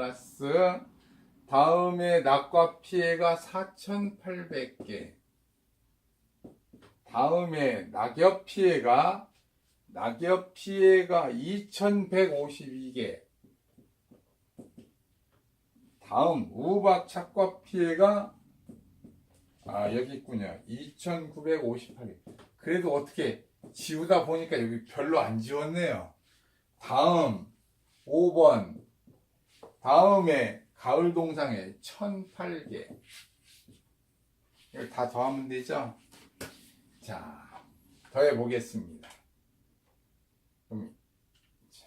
플러스 다음에 낙과 피해가 4,800개. 다음에 낙엽 피해가 낙엽 피해가 2,152개. 다음 우박 착과 피해가 아 여기 있군요. 2,958개. 그래도 어떻게 지우다 보니까 여기 별로 안 지웠네요. 다음 5번 다음에 가을 동상에 1008개 이걸 다 더하면 되죠? 자 더해 보겠습니다. 자,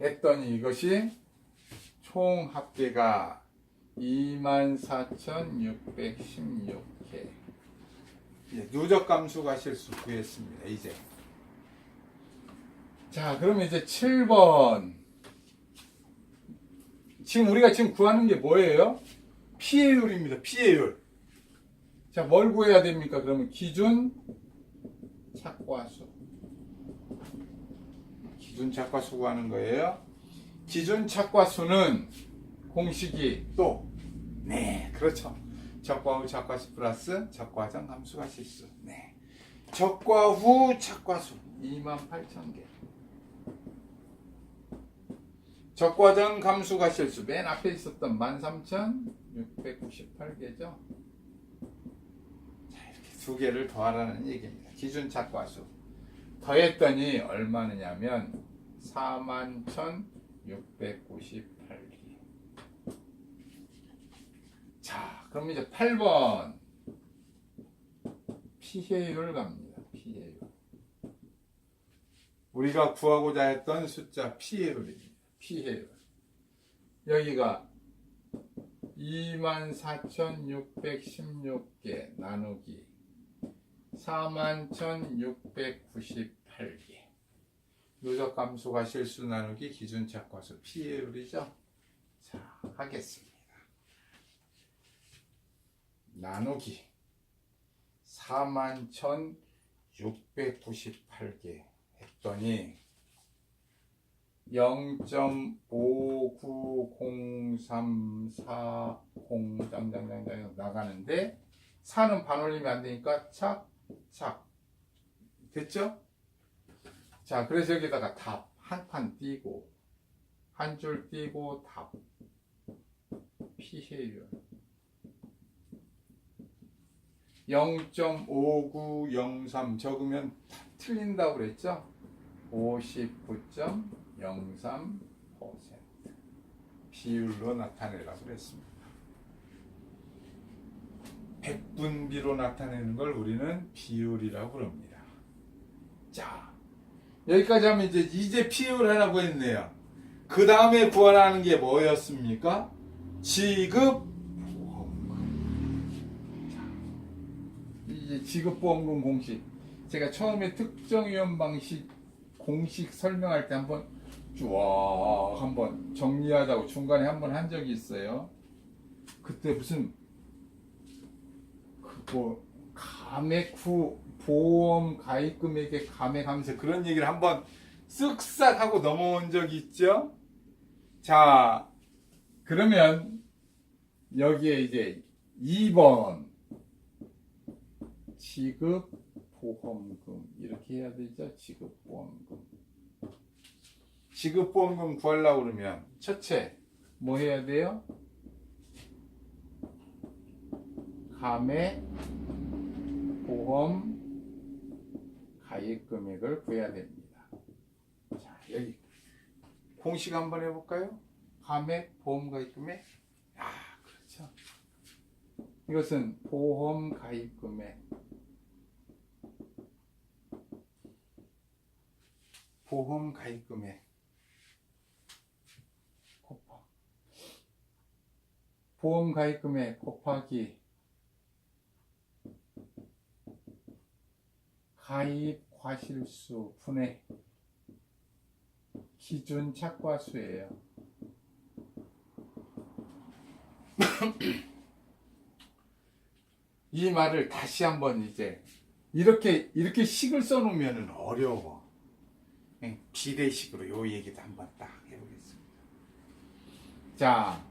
했더니 이것이 총 합계가 24,616회. 예, 누적 감수가 실수 구했습니다. 이제. 자, 그러면 이제 7번. 지금 우리가 지금 구하는 게 뭐예요? 피해율입니다. 피해율. 자, 뭘 구해야 됩니까? 그러면 기준 착과수. 기준 착과수 구하는 거예요. 기준 착과수는 공식이 또, 네, 그렇죠. 적과 후 착과수 플러스 적과 전 함수가 실수. 네. 적과 후 착과수 28,000개. 적과 전 감수가 실수. 맨 앞에 있었던 13,698개죠. 자, 이렇게 두 개를 더하라는 얘기입니다. 기준 착과수. 더했더니 얼마느냐면 41,698개. 자, 그럼 이제 8번 피해율 갑니다. 피해율. 우리가 구하고자 했던 숫자 피해율입니다. 피해율. 여기가 24,616개 나누기 41,698개. 누적 감수가 실수 나누기 기준 착과수 피해율이죠. 자, 하겠습니다. 나누기. 41,698개 했더니 0.59034 짱짱짱짱 나가는데 4는 반올림이 안 되니까 착착. 됐죠? 자 그래서 여기다가 답 한 판 띄고 한 줄 띄고 답. 피해율 0.5903 적으면 다 틀린다고 그랬죠? 59.03% 비율로 나타내라고 그랬습니다. 백분비로 나타내는 걸 우리는 비율이라고 그럽니다. 자, 여기까지 하면 이제 이제 비율 하라고 했네요. 그 다음에 구하라는 게 뭐였습니까? 지급 이제 지급보험금 공식. 제가 처음에 특정위험 방식 공식 설명할 때 한번 쭉 한번 정리하자고 중간에 한번 한 적이 있어요. 그때 무슨 그뭐 감액 후 보험 가입 금액의 감액하면서 그런 얘기를 한번 쓱싹 하고 넘어온 적이 있죠. 자, 그러면 여기에 이제 2번 지급 보험금 이렇게 해야 되죠. 지급 보험금. 지급 보험금 구하려고 그러면 첫째 뭐 해야 돼요? 감액 보험 가입 금액을 구해야 됩니다. 자, 여기 공식 한번 해볼까요? 감액 보험 가입 금액. 아, 그렇죠. 이것은 보험 가입 금액. 보험 가입 금액 곱하 보험 가입 금액 곱하기 가입 과실수 분의 기준 착과수예요. 이 말을 다시 한번 이제 이렇게 이렇게 식을 써놓으면 어려워. 비례식으로 요 얘기도 한번 딱 해보겠습니다. 자,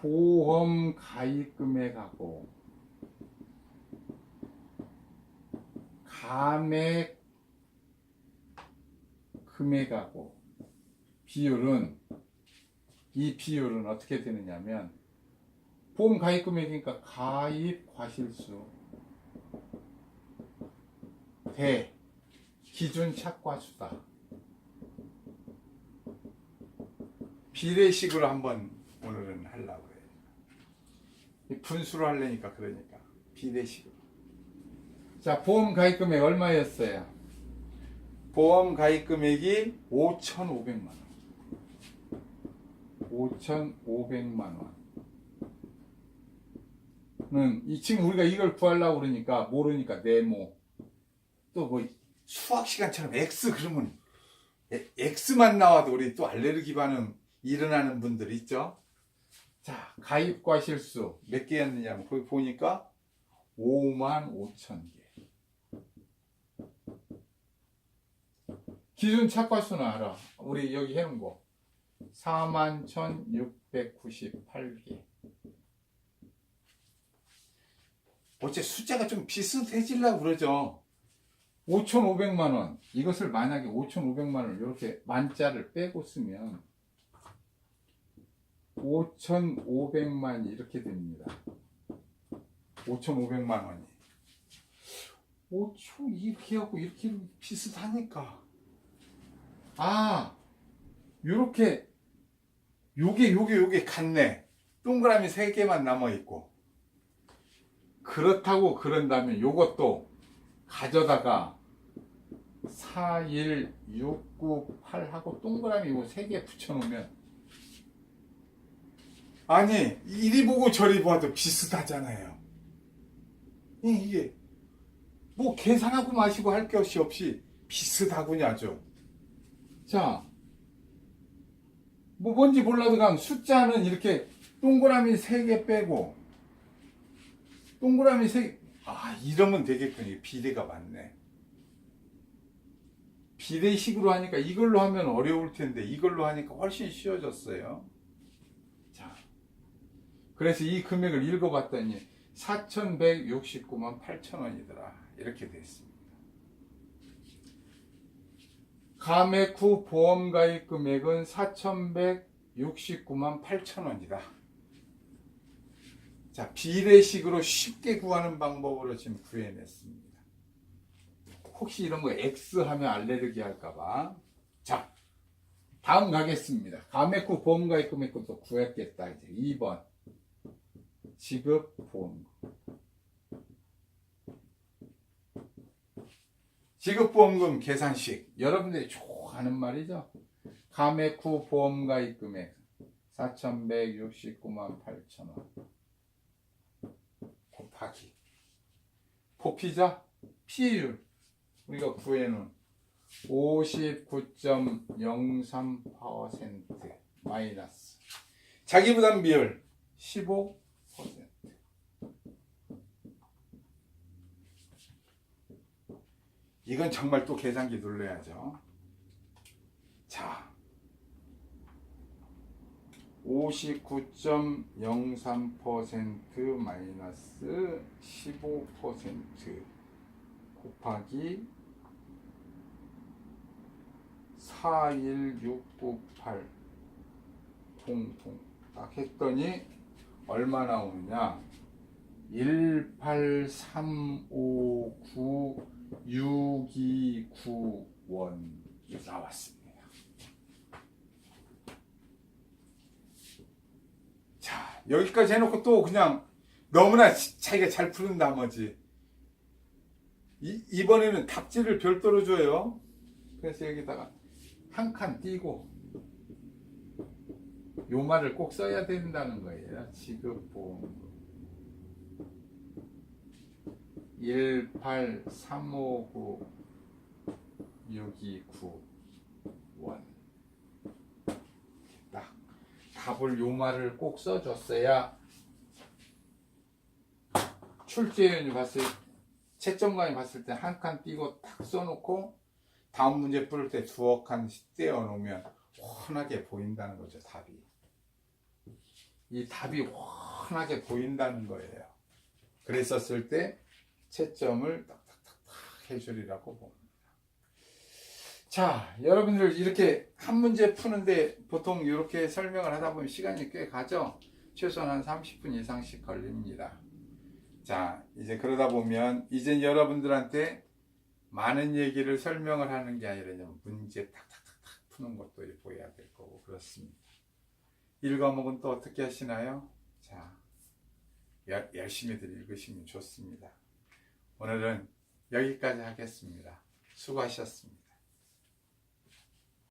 보험 가입 금액 하고 감액 금액하고 비율은 이 비율은 어떻게 되느냐면 보험 가입 금액이니까 가입 과실수 대 기준 착과수다. 비례식으로 한번 오늘은 하려고 해요. 이 분수로 하려니까 그러니까 비례식으로. 자, 보험 가입 금액 얼마였어요? 보험 가입 금액이 5,500만 원. 5,500만 원. 는, 이 지금 우리가 이걸 구하려고 그러니까 모르니까 네모. 또 뭐 수학 시간처럼 X 그러면 에- X만 나와도 우리 또 알레르기 반응 일어나는 분들 있죠? 자, 가입과 실수 몇 개였느냐 거기 보니까 5만 5천 개. 기준 착과수는 알아. 우리 여기 해놓은 거. 4만 1,698개. 어째 숫자가 좀 비슷해지려고 그러죠. 5,500만 원. 이것을 만약에 5,500만 원을 이렇게 만자를 빼고 쓰면 5,500만이 이렇게 됩니다. 5,500만 원이. 5초 이렇게 하고 이렇게 비슷하니까. 아, 요렇게 요게 요게 요게 같네. 동그라미 세 개만 남아 있고. 그렇다고 그런다면 요것도 가져다가 4, 1, 6, 9, 8 하고 동그라미 이거 세개 붙여놓으면 아니 이리 보고 저리 봐도 비슷하잖아요. 이- 이게 뭐 계산하고 마시고 할 것이 없이 비슷하군요죠. 자, 뭐 뭔지 몰라도 그냥 숫자는 이렇게 동그라미 세개 빼고 동그라미 세 개. 아 이러면 되겠군요. 비례가 맞네. 비례식으로 하니까 이걸로 하면 어려울 텐데 이걸로 하니까 훨씬 쉬워졌어요. 자, 그래서 이 금액을 읽어봤더니 4,169만 8천 원이더라. 이렇게 됐습니다. 감액 후 보험 가입 금액은 4,169만 8천 원이다. 자, 비례식으로 쉽게 구하는 방법으로 지금 구해냈습니다. 혹시 이런 거 X 하면 알레르기 할까봐. 자, 다음 가겠습니다. 감액 후 보험 가 입 금액도 구했겠다. 이제 2번. 지급 보험금. 지급보험금 계산식 여러분들이 좋아하는 말이죠. 감액 후 보험 가입 금액 4,169만 8천 원 곱하기 보피자 피해율 우리가 구해놓은 59.03% 마이너스 자기부담 비율 15% 이건 정말 또 계산기 눌러야죠. 자, 59.03% 마이너스 15% 곱하기 41698 통통 딱 했더니 얼마 나오느냐? 18359 629원. 나왔습니다. 자, 여기까지 해놓고 또 그냥 너무나 지- 자기가 잘 푸는 나머지. 이, 이번에는 답지를 별도로 줘요. 그래서 여기다가 한 칸 띄고 요 말을 꼭 써야 된다는 거예요. 지급보험금. 18359 629원 딱 답을 요 말을 꼭 써줬어야 출제위원이 봤을 채점관이 봤을 때 한 칸 띄고 딱 써놓고 다음 문제 풀을 때 두어 칸 떼어 놓으면 훤하게 보인다는 거죠 답이. 이 답이 훤하게 보인다는 거예요. 그랬었을 때 채점을 딱딱딱딱 해주리라고 봅니다. 자 여러분들 이렇게 한 문제 푸는데 보통 이렇게 설명을 하다 보면 시간이 꽤 가죠? 최소한 한 30분 이상씩 걸립니다. 자, 이제 그러다 보면 이제 여러분들한테 많은 얘기를 설명을 하는 게 아니라 문제 탁탁탁탁 푸는 것도 보여야 될 거고 그렇습니다. 1과목은 또 어떻게 하시나요? 자, 열, 열심히들 읽으시면 좋습니다. 오늘은 여기까지 하겠습니다. 수고하셨습니다.